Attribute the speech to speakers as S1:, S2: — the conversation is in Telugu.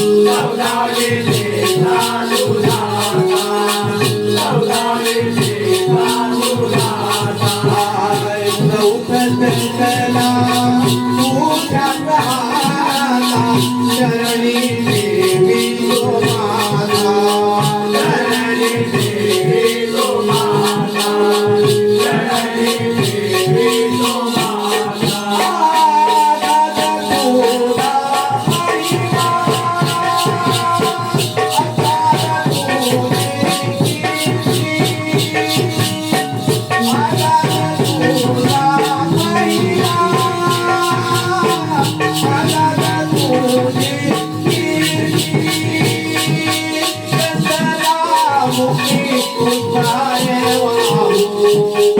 S1: Lord, I will be Thank you.